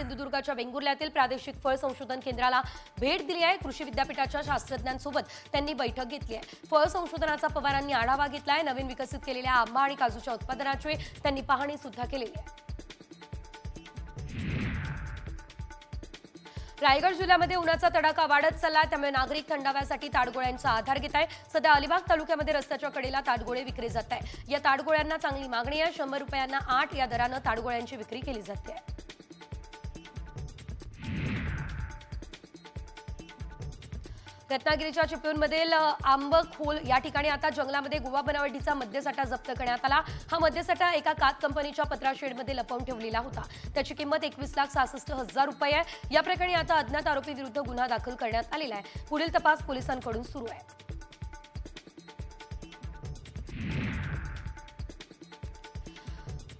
सिंधुदुर्गाच्या वेंगुर्ल्यातील प्रादेशिक फळ संशोधन केंद्राला भेट दिली आहे. कृषी विद्यापीठाच्या शास्त्रज्ञांसोबत त्यांनी बैठक घेतली आहे. फळ संशोधनाचा पवारांनी आढावा घेतला आहे. नवीन विकसित केलेल्या आंबा आणि काजूच्या उत्पादनाची त्यांनी पाहणी सुद्धा केलेली आहे. रायगड जिल्ह्यामध्ये उन्हाचा तडाखा वाढत चालला त्यामुळे नागरिक थंडाव्यासाठी ताडगोळ्यांचा आधार घेत आहे. सध्या अलिबाग तालुक्यामध्ये रस्त्याच्या कडेला ताडगोळे विक्री जात आहे या ताडगोळ्यांना चांगली मागणी आहे. शंभर रुपयांना आठ या दरानं ताडगोळ्यांची विक्री केली जाते. रत्नागिरीच्या चिपळूणमधील आंब आंबखोल या ठिकाणी आता जंगलामध्ये गोवा बनावटीचा मद्यसाठा जप्त करण्यात आला. हा मद्यसाठा एका कात कंपनीच्या पत्राशेडमध्ये लपवून ठेवलेला होता. त्याची किंमत एकवीस लाख सहासष्ट हजार रुपये आहे. या प्रकरणी आता अज्ञात आरोपी विरुद्ध गुन्हा दाखल करण्यात आलेला आहे. पुढील तपास पोलिसांकडून सुरू आहे.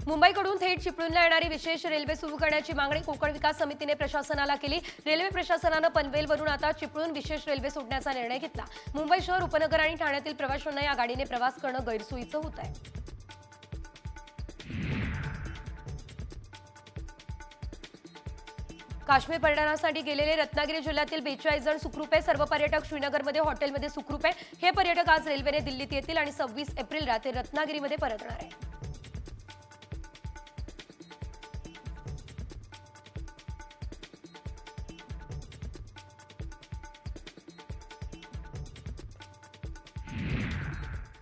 मुंबईकडून थेट चिपळूणला येणारी विशेष रेल्वे सुरू करण्याची मागणी कोकण विकास समितीने प्रशासनाला केली. रेल्वे प्रशासनानं पनवेलवरून आता चिपळूण विशेष रेल्वे सोडण्याचा निर्णय घेतला. मुंबई शहर उपनगर आणि ठाण्यातील प्रवाशांना या गाडीने प्रवास करणं गैरसोयीचं होत आहे. काश्मीर पर्यटनासाठी गेलेले रत्नागिरी जिल्ह्यातील बेचाळीस जण सुखरूप आहे सर्व पर्यटक श्रीनगरमध्ये हॉटेलमध्ये सुखरूप आहे हे पर्यटक आज रेल्वेने दिल्लीत येतील आणि सव्वीस एप्रिलला ते रत्नागिरीमध्ये परतणार आहे